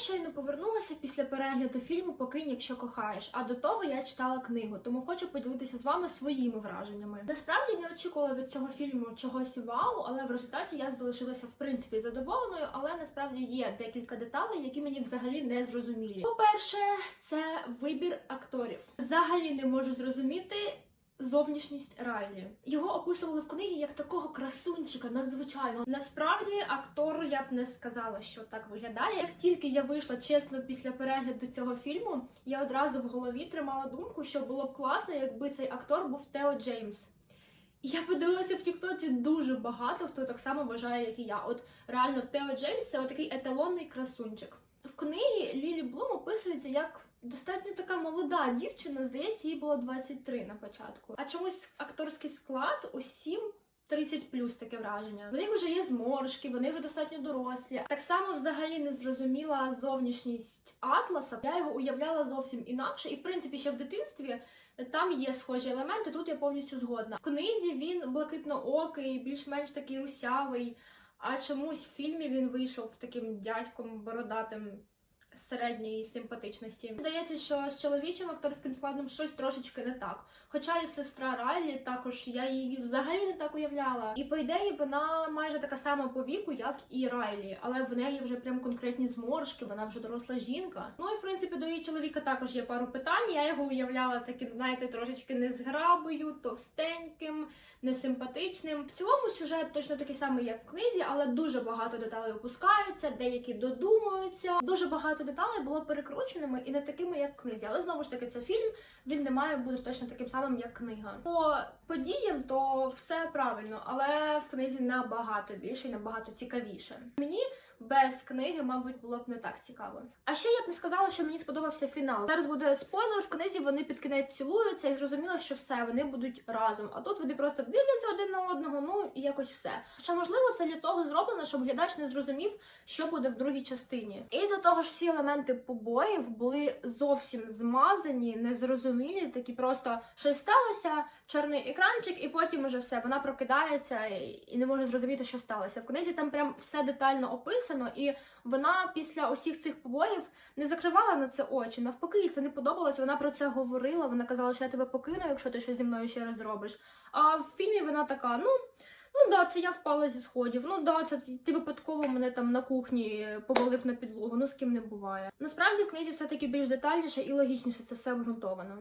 щойно повернулася після перегляду фільму Покинь, якщо кохаєш. А до того я читала книгу, тому хочу поділитися з вами своїми враженнями. Насправді не очікувала від цього фільму чогось вау, але в результаті я залишилася в принципі задоволеною. Але насправді є декілька деталей, які мені взагалі не зрозумілі. По-перше, це вибір акторів. Взагалі не можу зрозуміти. Зовнішність Райлі його описували в книгі як такого красунчика, надзвичайно. Насправді, актор я б не сказала, що так виглядає. Як тільки я вийшла чесно після перегляду цього фільму, я одразу в голові тримала думку, що було б класно, якби цей актор був Тео Джеймс. Я подивилася в Тіктоці дуже багато, хто так само вважає, як і я. От реально Тео Джеймс це такий еталонний красунчик. В книгі Лілі Блум описується як достатньо така молода дівчина, здається, їй було 23 на початку. А чомусь акторський склад усім 30 плюс таке враження. В них вже є зморшки, вони вже достатньо дорослі. Так само взагалі не зрозуміла зовнішність Атласа. Я його уявляла зовсім інакше, і в принципі ще в дитинстві. Там є схожі елементи, тут я повністю згодна. В книзі він блакитноокий, більш-менш такий русявий, а чомусь в фільмі він вийшов таким дядьком бородатим середньої симпатичності. Здається, що з чоловічим акторським складом щось трошечки не так. Хоча і сестра Райлі також я її взагалі не так уявляла. І по ідеї вона майже така сама по віку, як і Райлі, але в неї вже прям конкретні зморшки, вона вже доросла жінка. Ну і в принципі до її чоловіка також є пару питань. Я його уявляла таким, знаєте, трошечки незграбою, товстеньким, несимпатичним. В цілому сюжет точно такий самий, як в книзі, але дуже багато деталей опускаються, деякі додумуються. Дуже багато деталей було перекрученими і не такими, як в книзі. Але знову ж таки, це фільм. Він не має бути точно таким самим, як книга. По подіям то все правильно, але в книзі набагато більше і набагато цікавіше. Мені без книги, мабуть, було б не так цікаво. А ще я б не сказала, що мені сподобався фінал. Зараз буде спойлер. В книзі вони під кінець цілуються і зрозуміло, що все вони будуть разом. А тут вони просто дивляться один на одного. Ну і якось все. Хоча можливо це для того зроблено, щоб глядач не зрозумів, що буде в другій частині. І до того ж, всі елементи побоїв були зовсім змазані, незрозумілі, такі просто щось сталося, чорний екранчик, і потім уже все. Вона прокидається і не може зрозуміти, що сталося. В книзі там прям все детально описано, і вона після усіх цих побоїв не закривала на це очі. Навпаки, їй це не подобалось. Вона про це говорила. Вона казала, що я тебе покину, якщо ти щось зі мною ще раз зробиш. А в фільмі вона така, ну. Ну да, це я впала зі сходів. Ну да, це ти випадково мене там на кухні повалив на підлогу. Ну з ким не буває. Насправді в книзі все таки більш детальніше і логічніше це все обґрунтовано.